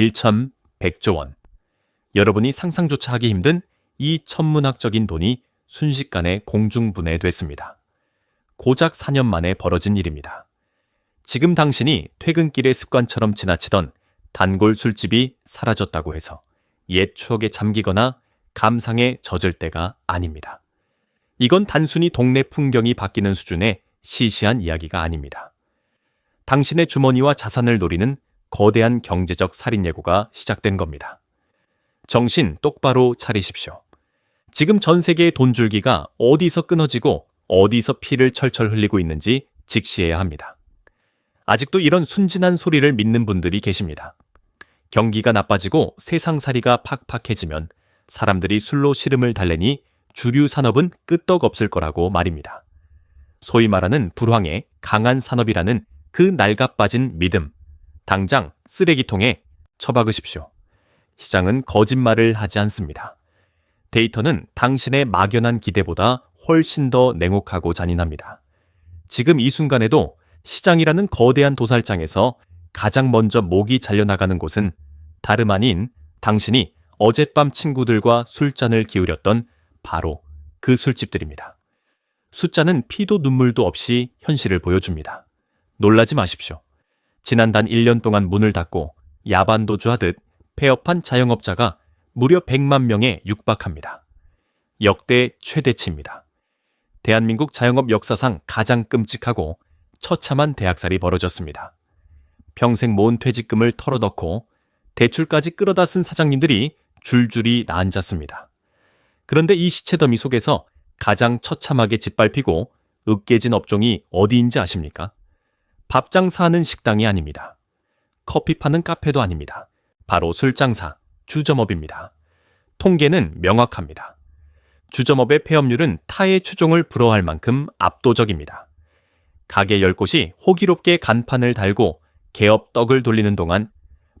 1천100조 원. 여러분이 상상조차 하기 힘든 이 천문학적인 돈이 순식간에 공중분해됐습니다. 고작 4년 만에 벌어진 일입니다. 지금 당신이 퇴근길의 습관처럼 지나치던 단골 술집이 사라졌다고 해서 옛 추억에 잠기거나 감상에 젖을 때가 아닙니다. 이건 단순히 동네 풍경이 바뀌는 수준의 시시한 이야기가 아닙니다. 당신의 주머니와 자산을 노리는 거대한 경제적 살인 예고가 시작된 겁니다. 정신 똑바로 차리십시오. 지금 전 세계의 돈줄기가 어디서 끊어지고 어디서 피를 철철 흘리고 있는지 직시해야 합니다. 아직도 이런 순진한 소리를 믿는 분들이 계십니다. 경기가 나빠지고 세상살이가 팍팍해지면 사람들이 술로 시름을 달래니 주류 산업은 끄떡없을 거라고 말입니다. 소위 말하는 불황의 강한 산업이라는 그 낡아빠진 믿음, 당장 쓰레기통에 처박으십시오. 시장은 거짓말을 하지 않습니다. 데이터는 당신의 막연한 기대보다 훨씬 더 냉혹하고 잔인합니다. 지금 이 순간에도 시장이라는 거대한 도살장에서 가장 먼저 목이 잘려나가는 곳은 다름 아닌 당신이 어젯밤 친구들과 술잔을 기울였던 바로 그 술집들입니다. 숫자는 피도 눈물도 없이 현실을 보여줍니다. 놀라지 마십시오. 지난 단 1년 동안 문을 닫고 야반도주하듯 폐업한 자영업자가 무려 100만 명에 육박합니다. 역대 최대치입니다. 대한민국 자영업 역사상 가장 끔찍하고 처참한 대학살이 벌어졌습니다. 평생 모은 퇴직금을 털어넣고 대출까지 끌어다 쓴 사장님들이 줄줄이 앉았습니다. 그런데 이 시체더미 속에서 가장 처참하게 짓밟히고 으깨진 업종이 어디인지 아십니까? 밥 장사하는 식당이 아닙니다. 커피 파는 카페도 아닙니다. 바로 술 장사, 주점업입니다. 통계는 명확합니다. 주점업의 폐업률은 타의 추종을 불허할 만큼 압도적입니다. 가게 10곳이 호기롭게 간판을 달고 개업 떡을 돌리는 동안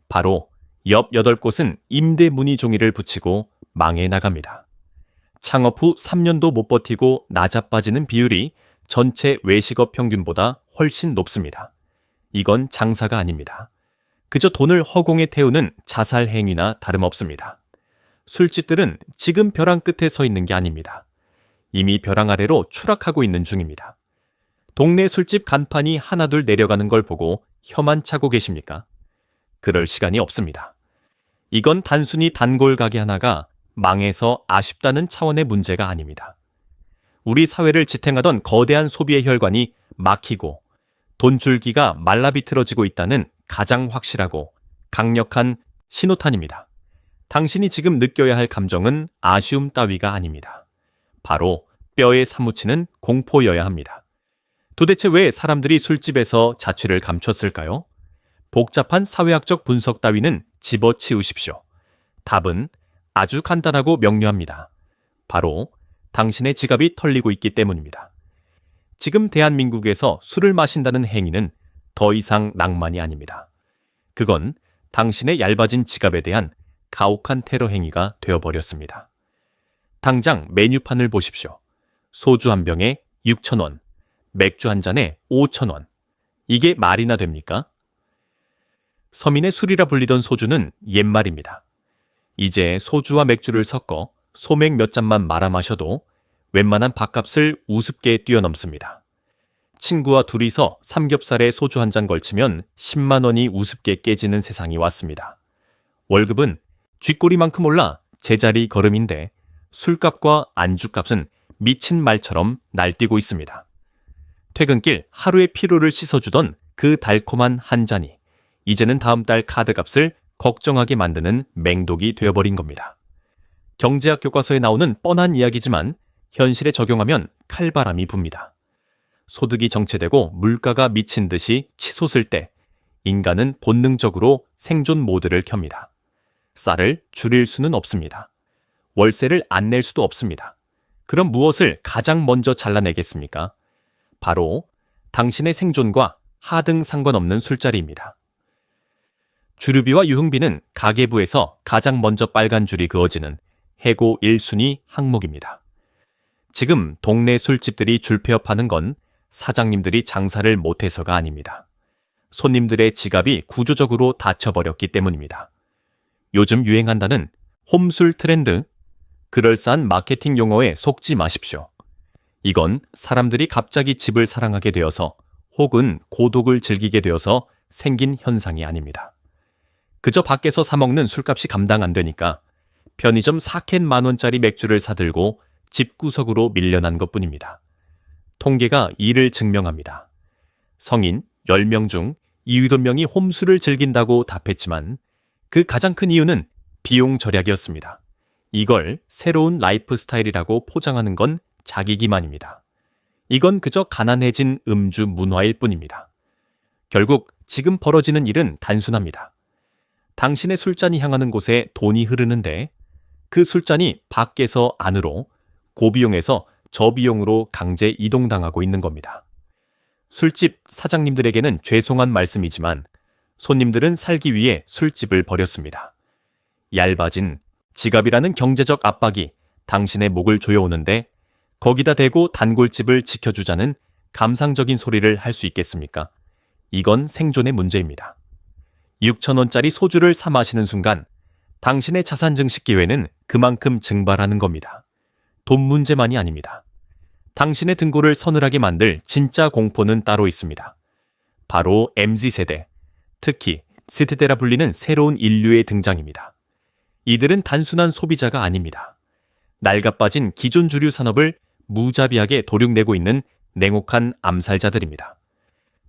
바로 옆 8곳은 임대 문의 종이를 붙이고 망해 나갑니다. 창업 후 3년도 못 버티고 낮아빠지는 비율이 전체 외식업 평균보다 훨씬 높습니다. 이건 장사가 아닙니다. 그저 돈을 허공에 태우는 자살 행위나 다름없습니다. 술집들은 지금 벼랑 끝에 서 있는 게 아닙니다. 이미 벼랑 아래로 추락하고 있는 중입니다. 동네 술집 간판이 하나둘 내려가는 걸 보고 혀만 차고 계십니까? 그럴 시간이 없습니다. 이건 단순히 단골 가게 하나가 망해서 아쉽다는 차원의 문제가 아닙니다. 우리 사회를 지탱하던 거대한 소비의 혈관이 막히고 돈줄기가 말라비틀어지고 있다는 가장 확실하고 강력한 신호탄입니다. 당신이 지금 느껴야 할 감정은 아쉬움 따위가 아닙니다. 바로 뼈에 사무치는 공포여야 합니다. 도대체 왜 사람들이 술집에서 자취를 감췄을까요? 복잡한 사회학적 분석 따위는 집어치우십시오. 답은 아주 간단하고 명료합니다. 바로 당신의 지갑이 털리고 있기 때문입니다. 지금 대한민국에서 술을 마신다는 행위는 더 이상 낭만이 아닙니다. 그건 당신의 얇아진 지갑에 대한 가혹한 테러 행위가 되어버렸습니다. 당장 메뉴판을 보십시오. 소주 한 병에 6천원, 맥주 한 잔에 5천원. 이게 말이나 됩니까? 서민의 술이라 불리던 소주는 옛말입니다. 이제 소주와 맥주를 섞어 소맥 몇 잔만 말아 마셔도 웬만한 밥값을 우습게 뛰어넘습니다. 친구와 둘이서 삼겹살에 소주 한 잔 걸치면 10만 원이 우습게 깨지는 세상이 왔습니다. 월급은 쥐꼬리만큼 올라 제자리 걸음인데 술값과 안주값은 미친 말처럼 날뛰고 있습니다. 퇴근길 하루의 피로를 씻어주던 그 달콤한 한 잔이 이제는 다음 달 카드값을 걱정하게 만드는 맹독이 되어버린 겁니다. 경제학 교과서에 나오는 뻔한 이야기지만 현실에 적용하면 칼바람이 붑니다. 소득이 정체되고 물가가 미친 듯이 치솟을 때 인간은 본능적으로 생존 모드를 켭니다. 쌀을 줄일 수는 없습니다. 월세를 안 낼 수도 없습니다. 그럼 무엇을 가장 먼저 잘라내겠습니까? 바로 당신의 생존과 하등 상관없는 술자리입니다. 주류비와 유흥비는 가계부에서 가장 먼저 빨간 줄이 그어지는 해고 1순위 항목입니다. 지금 동네 술집들이 줄폐업하는 건 사장님들이 장사를 못해서가 아닙니다. 손님들의 지갑이 구조적으로 닫혀버렸기 때문입니다. 요즘 유행한다는 홈술 트렌드, 그럴싸한 마케팅 용어에 속지 마십시오. 이건 사람들이 갑자기 집을 사랑하게 되어서 혹은 고독을 즐기게 되어서 생긴 현상이 아닙니다. 그저 밖에서 사먹는 술값이 감당 안 되니까 편의점 4캔 만원짜리 맥주를 사들고 집구석으로 밀려난 것 뿐입니다. 통계가 이를 증명합니다. 성인 10명 중 2위 명이 홈술을 즐긴다고 답했지만 그 가장 큰 이유는 비용 절약이었습니다. 이걸 새로운 라이프 스타일이라고 포장하는 건 자기기만입니다. 이건 그저 가난해진 음주 문화일 뿐입니다. 결국 지금 벌어지는 일은 단순합니다. 당신의 술잔이 향하는 곳에 돈이 흐르는데 그 술잔이 밖에서 안으로 고비용에서 저비용으로 강제 이동당하고 있는 겁니다. 술집 사장님들에게는 죄송한 말씀이지만 손님들은 살기 위해 술집을 버렸습니다. 얇아진 지갑이라는 경제적 압박이 당신의 목을 조여오는데 거기다 대고 단골집을 지켜주자는 감상적인 소리를 할 수 있겠습니까? 이건 생존의 문제입니다. 6천원짜리 소주를 사 마시는 순간 당신의 자산 증식 기회는 그만큼 증발하는 겁니다. 돈 문제만이 아닙니다. 당신의 등골을 서늘하게 만들 진짜 공포는 따로 있습니다. 바로 MZ세대, 특히 세대대라 불리는 새로운 인류의 등장입니다. 이들은 단순한 소비자가 아닙니다. 낡아빠진 기존 주류 산업을 무자비하게 도륙내고 있는 냉혹한 암살자들입니다.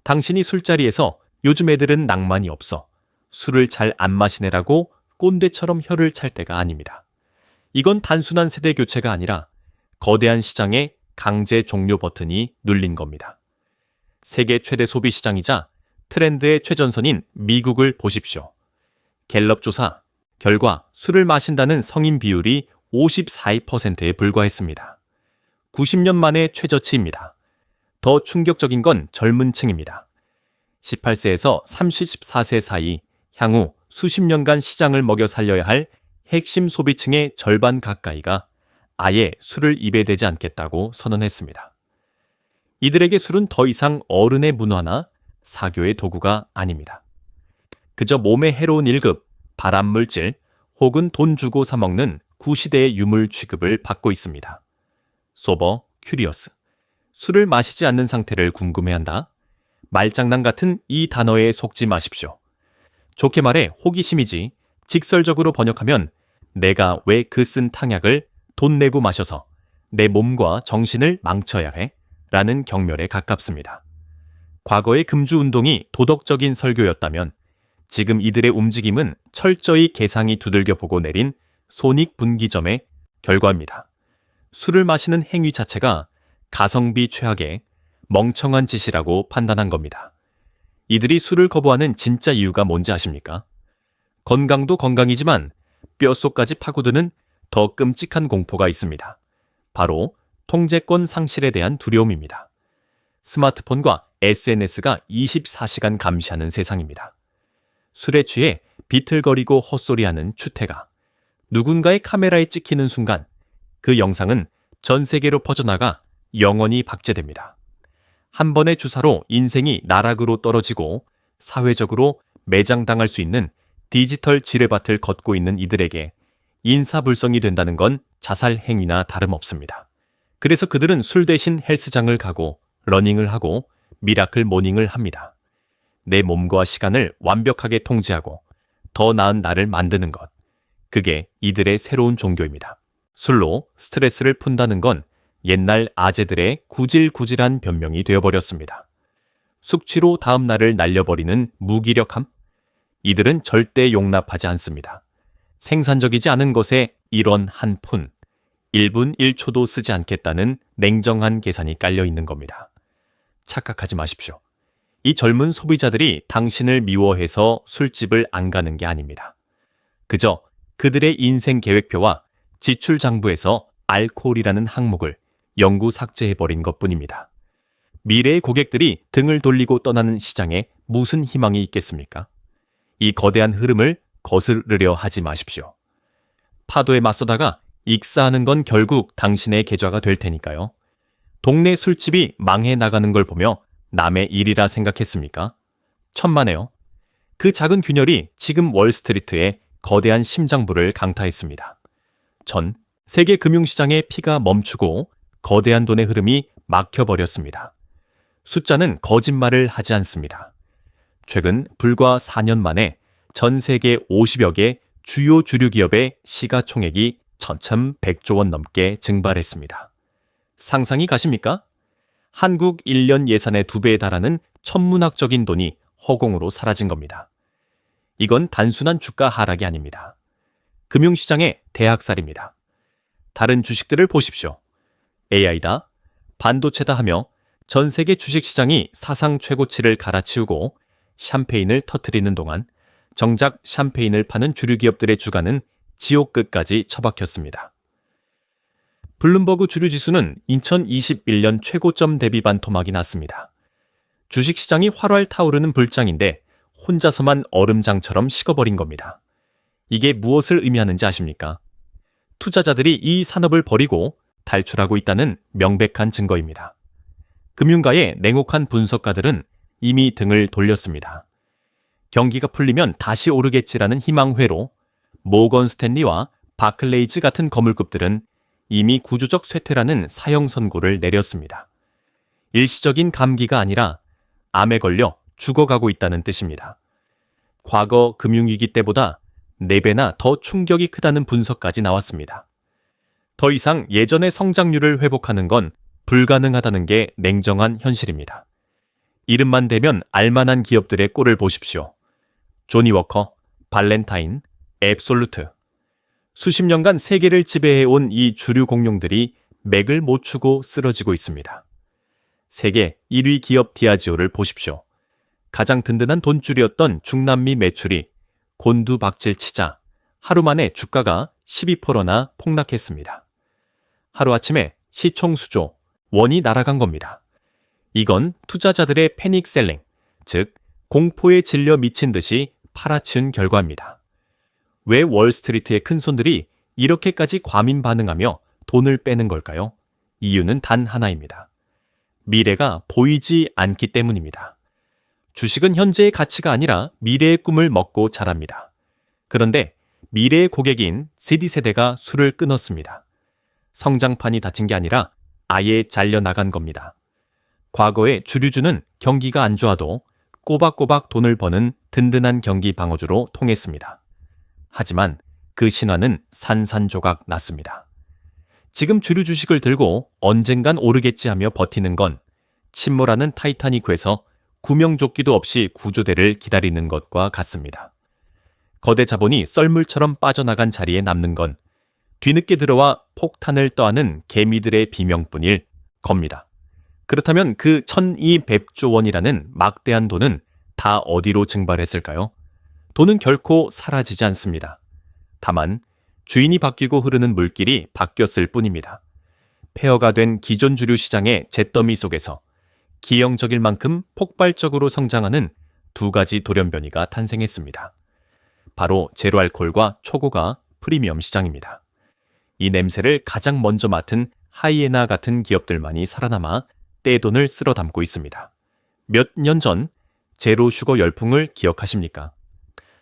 당신이 술자리에서 요즘 애들은 낭만이 없어 술을 잘 안 마시네라고 꼰대처럼 혀를 찰 때가 아닙니다. 이건 단순한 세대 교체가 아니라 거대한 시장에 강제 종료 버튼이 눌린 겁니다. 세계 최대 소비 시장이자 트렌드의 최전선인 미국을 보십시오. 갤럽 조사 결과 술을 마신다는 성인 비율이 52%에 불과했습니다. 90년 만의 최저치입니다. 더 충격적인 건 젊은 층입니다. 18세에서 34세 사이 향후 수십 년간 시장을 먹여 살려야 할 핵심 소비층의 절반 가까이가 아예 술을 입에 대지 않겠다고 선언했습니다. 이들에게 술은 더 이상 어른의 문화나 사교의 도구가 아닙니다. 그저 몸에 해로운 1급, 발암물질 혹은 돈 주고 사먹는 구시대의 유물 취급을 받고 있습니다. 소버, 큐리어스. 술을 마시지 않는 상태를 궁금해한다. 말장난 같은 이 단어에 속지 마십시오. 좋게 말해 호기심이지 직설적으로 번역하면 내가 왜 그 쓴 탕약을 돈 내고 마셔서 내 몸과 정신을 망쳐야 해? 라는 경멸에 가깝습니다. 과거의 금주 운동이 도덕적인 설교였다면 지금 이들의 움직임은 철저히 계상이 두들겨 보고 내린 손익분기점의 결과입니다. 술을 마시는 행위 자체가 가성비 최악의 멍청한 짓이라고 판단한 겁니다. 이들이 술을 거부하는 진짜 이유가 뭔지 아십니까? 건강도 건강이지만 뼛속까지 파고드는 더 끔찍한 공포가 있습니다. 바로 통제권 상실에 대한 두려움입니다. 스마트폰과 SNS가 24시간 감시하는 세상입니다. 술에 취해 비틀거리고 헛소리하는 추태가 누군가의 카메라에 찍히는 순간 그 영상은 전 세계로 퍼져나가 영원히 박제됩니다. 한 번의 주사로 인생이 나락으로 떨어지고 사회적으로 매장당할 수 있는 디지털 지뢰밭을 걷고 있는 이들에게 인사불성이 된다는 건 자살 행위나 다름없습니다. 그래서 그들은 술 대신 헬스장을 가고 러닝을 하고 미라클 모닝을 합니다. 내 몸과 시간을 완벽하게 통제하고 더 나은 나를 만드는 것. 그게 이들의 새로운 종교입니다. 술로 스트레스를 푼다는 건 옛날 아재들의 구질구질한 변명이 되어버렸습니다. 숙취로 다음 날을 날려버리는 무기력함? 이들은 절대 용납하지 않습니다. 생산적이지 않은 것에 이런 한 푼, 1분 1초도 쓰지 않겠다는 냉정한 계산이 깔려 있는 겁니다. 착각하지 마십시오. 이 젊은 소비자들이 당신을 미워해서 술집을 안 가는 게 아닙니다. 그저 그들의 인생 계획표와 지출 장부에서 알코올이라는 항목을 영구 삭제해버린 것 뿐입니다. 미래의 고객들이 등을 돌리고 떠나는 시장에 무슨 희망이 있겠습니까? 이 거대한 흐름을 거스르려 하지 마십시오. 파도에 맞서다가 익사하는 건 결국 당신의 계좌가 될 테니까요. 동네 술집이 망해 나가는 걸 보며 남의 일이라 생각했습니까? 천만에요. 그 작은 균열이 지금 월스트리트에 거대한 심장부를 강타했습니다. 전 세계 금융시장의 피가 멈추고 거대한 돈의 흐름이 막혀버렸습니다. 숫자는 거짓말을 하지 않습니다. 최근 불과 4년 만에 전 세계 50여 개 주요 주류 기업의 시가총액이 1100조 원 넘게 증발했습니다. 상상이 가십니까? 한국 1년 예산의 두 배에 달하는 천문학적인 돈이 허공으로 사라진 겁니다. 이건 단순한 주가 하락이 아닙니다. 금융시장의 대학살입니다. 다른 주식들을 보십시오. AI다, 반도체다 하며 전 세계 주식시장이 사상 최고치를 갈아치우고 샴페인을 터트리는 동안 정작 샴페인을 파는 주류 기업들의 주가는 지옥 끝까지 처박혔습니다. 블룸버그 주류 지수는 2021년 최고점 대비 반토막이 났습니다. 주식 시장이 활활 타오르는 불장인데 혼자서만 얼음장처럼 식어버린 겁니다. 이게 무엇을 의미하는지 아십니까? 투자자들이 이 산업을 버리고 탈출하고 있다는 명백한 증거입니다. 금융가의 냉혹한 분석가들은 이미 등을 돌렸습니다. 경기가 풀리면 다시 오르겠지라는 희망회로 모건 스탠리와 바클레이즈 같은 거물급들은 이미 구조적 쇠퇴라는 사형 선고를 내렸습니다. 일시적인 감기가 아니라 암에 걸려 죽어가고 있다는 뜻입니다. 과거 금융위기 때보다 4배나 더 충격이 크다는 분석까지 나왔습니다. 더 이상 예전의 성장률을 회복하는 건 불가능하다는 게 냉정한 현실입니다. 이름만 대면 알만한 기업들의 꼴을 보십시오. 조니 워커, 발렌타인, 앱솔루트. 수십 년간 세계를 지배해온 이 주류 공룡들이 맥을 못 추고 쓰러지고 있습니다. 세계 1위 기업 디아지오를 보십시오. 가장 든든한 돈줄이었던 중남미 매출이 곤두박질 치자 하루 만에 주가가 12%나 폭락했습니다. 하루아침에 시총 수조, 원이 날아간 겁니다. 이건 투자자들의 패닉 셀링, 즉 공포에 질려 미친 듯이 팔아치운 결과입니다. 왜 월스트리트의 큰손들이 이렇게까지 과민 반응하며 돈을 빼는 걸까요? 이유는 단 하나입니다. 미래가 보이지 않기 때문입니다. 주식은 현재의 가치가 아니라 미래의 꿈을 먹고 자랍니다. 그런데 미래의 고객인 Z세대가 술을 끊었습니다. 성장판이 닫힌 게 아니라 아예 잘려나간 겁니다. 과거의 주류주는 경기가 안 좋아도 꼬박꼬박 돈을 버는 든든한 경기 방어주로 통했습니다. 하지만 그 신화는 산산조각 났습니다. 지금 주류 주식을 들고 언젠간 오르겠지 하며 버티는 건 침몰하는 타이타닉회에서 구명조끼도 없이 구조대를 기다리는 것과 같습니다. 거대 자본이 썰물처럼 빠져나간 자리에 남는 건 뒤늦게 들어와 폭탄을 떠안은 개미들의 비명뿐일 겁니다. 그렇다면 그 1200조 원이라는 막대한 돈은 다 어디로 증발했을까요? 돈은 결코 사라지지 않습니다. 다만 주인이 바뀌고 흐르는 물길이 바뀌었을 뿐입니다. 폐허가 된 기존 주류 시장의 잿더미 속에서 기형적일 만큼 폭발적으로 성장하는 두 가지 돌연변이가 탄생했습니다. 바로 제로알콜과 초고가 프리미엄 시장입니다. 이 냄새를 가장 먼저 맡은 하이에나 같은 기업들만이 살아남아 떼돈을 쓸어 담고 있습니다. 몇 년 전 제로 슈거 열풍을 기억하십니까?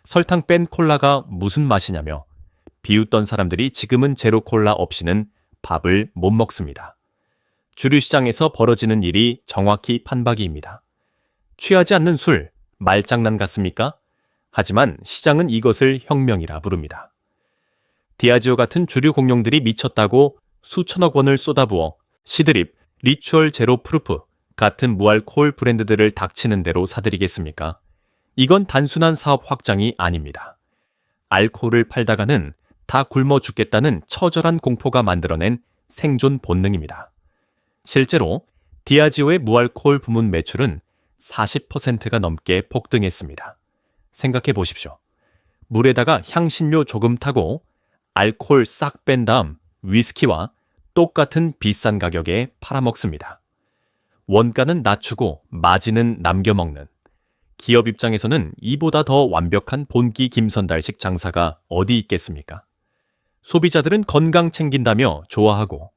설탕 뺀 콜라가 무슨 맛이냐며 비웃던 사람들이 지금은 제로 콜라 없이는 밥을 못 먹습니다. 주류 시장에서 벌어지는 일이 정확히 판박이입니다. 취하지 않는 술, 말장난 같습니까? 하지만 시장은 이것을 혁명이라 부릅니다. 디아지오 같은 주류 공룡들이 미쳤다고 수천억 원을 쏟아부어 시드립, 리추얼 제로 프루프 같은 무알콜 브랜드들을 닥치는 대로 사들이겠습니까? 이건 단순한 사업 확장이 아닙니다. 알코올을 팔다가는 다 굶어 죽겠다는 처절한 공포가 만들어낸 생존 본능입니다. 실제로 디아지오의 무알코올 부문 매출은 40%가 넘게 폭등했습니다. 생각해 보십시오. 물에다가 향신료 조금 타고 알코올 싹 뺀 다음 위스키와 똑같은 비싼 가격에 팔아먹습니다. 원가는 낮추고 마진은 남겨먹는 기업 입장에서는 이보다 더 완벽한 본기 김선달식 장사가 어디 있겠습니까? 소비자들은 건강 챙긴다며 좋아하고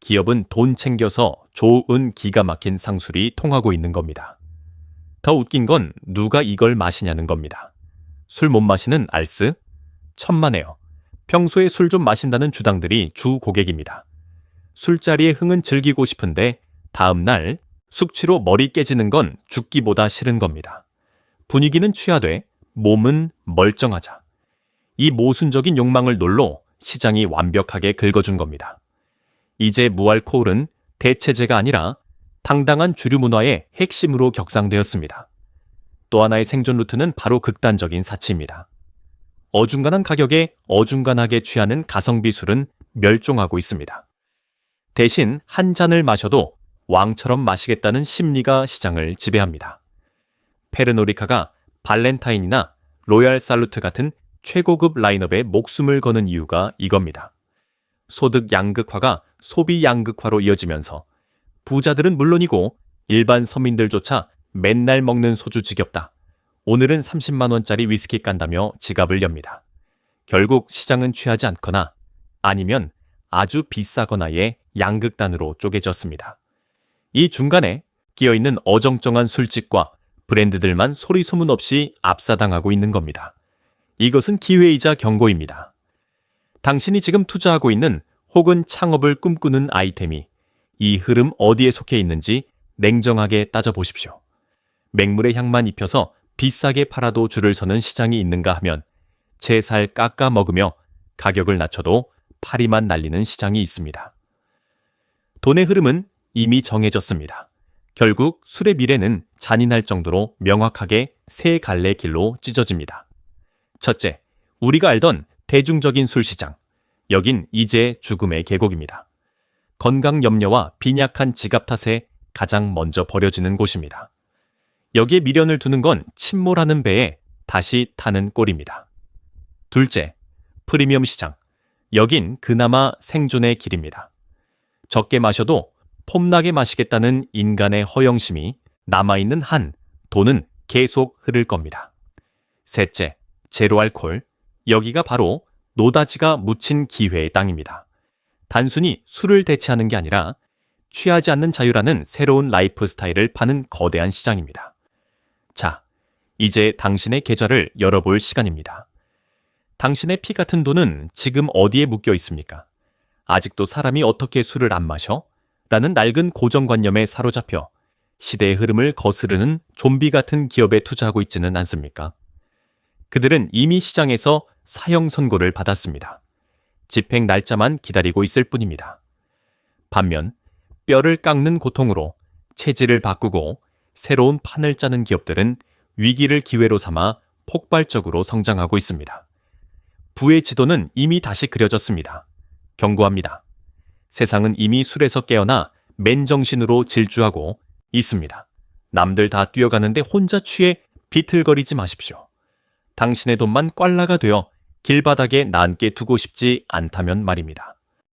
기업은 돈 챙겨서 좋은 기가 막힌 상술이 통하고 있는 겁니다. 더 웃긴 건 누가 이걸 마시냐는 겁니다. 술 못 마시는 알스? 천만에요. 평소에 술 좀 마신다는 주당들이 주 고객입니다. 술자리의 흥은 즐기고 싶은데 다음 날 숙취로 머리 깨지는 건 죽기보다 싫은 겁니다. 분위기는 취하되 몸은 멀쩡하자. 이 모순적인 욕망을 놀로 시장이 완벽하게 긁어준 겁니다. 이제 무알코올은 대체제가 아니라 당당한 주류 문화의 핵심으로 격상되었습니다. 또 하나의 생존 루트는 바로 극단적인 사치입니다. 어중간한 가격에 어중간하게 취하는 가성비 술은 멸종하고 있습니다. 대신 한 잔을 마셔도 왕처럼 마시겠다는 심리가 시장을 지배합니다. 페르노리카가 발렌타인이나 로얄 살루트 같은 최고급 라인업에 목숨을 거는 이유가 이겁니다. 소득 양극화가 소비 양극화로 이어지면서 부자들은 물론이고 일반 서민들조차 맨날 먹는 소주 지겹다. 오늘은 30만원짜리 위스키 깐다며 지갑을 엽니다. 결국 시장은 취하지 않거나 아니면 아주 비싸거나의 양극단으로 쪼개졌습니다. 이 중간에 끼어있는 어정쩡한 술집과 브랜드들만 소리 소문 없이 압사당하고 있는 겁니다. 이것은 기회이자 경고입니다. 당신이 지금 투자하고 있는 혹은 창업을 꿈꾸는 아이템이 이 흐름 어디에 속해 있는지 냉정하게 따져보십시오. 맹물의 향만 입혀서 비싸게 팔아도 줄을 서는 시장이 있는가 하면 제살 깎아 먹으며 가격을 낮춰도 파리만 날리는 시장이 있습니다. 돈의 흐름은 이미 정해졌습니다. 결국 술의 미래는 잔인할 정도로 명확하게 세 갈래 길로 찢어집니다. 첫째, 우리가 알던 대중적인 술 시장. 여긴 이제 죽음의 계곡입니다. 건강 염려와 빈약한 지갑 탓에 가장 먼저 버려지는 곳입니다. 여기에 미련을 두는 건 침몰하는 배에 다시 타는 꼴입니다. 둘째, 프리미엄 시장. 여긴 그나마 생존의 길입니다. 적게 마셔도 폼나게 마시겠다는 인간의 허영심이 남아있는 한 돈은 계속 흐를 겁니다. 셋째, 제로 알콜. 여기가 바로 노다지가 묻힌 기회의 땅입니다. 단순히 술을 대체하는 게 아니라 취하지 않는 자유라는 새로운 라이프 스타일을 파는 거대한 시장입니다. 자, 이제 당신의 계좌를 열어볼 시간입니다. 당신의 피 같은 돈은 지금 어디에 묶여 있습니까? 아직도 사람이 어떻게 술을 안 마셔? 라는 낡은 고정관념에 사로잡혀 시대의 흐름을 거스르는 좀비 같은 기업에 투자하고 있지는 않습니까? 그들은 이미 시장에서 사형 선고를 받았습니다. 집행 날짜만 기다리고 있을 뿐입니다. 반면 뼈를 깎는 고통으로 체질을 바꾸고 새로운 판을 짜는 기업들은 위기를 기회로 삼아 폭발적으로 성장하고 있습니다. 부의 지도는 이미 다시 그려졌습니다. 경고합니다. 세상은 이미 술에서 깨어나 맨정신으로 질주하고 있습니다. 남들 다 뛰어가는데 혼자 취해 비틀거리지 마십시오. 당신의 돈만 꽐라가 되어 길바닥에 남게 두고 싶지 않다면 말입니다.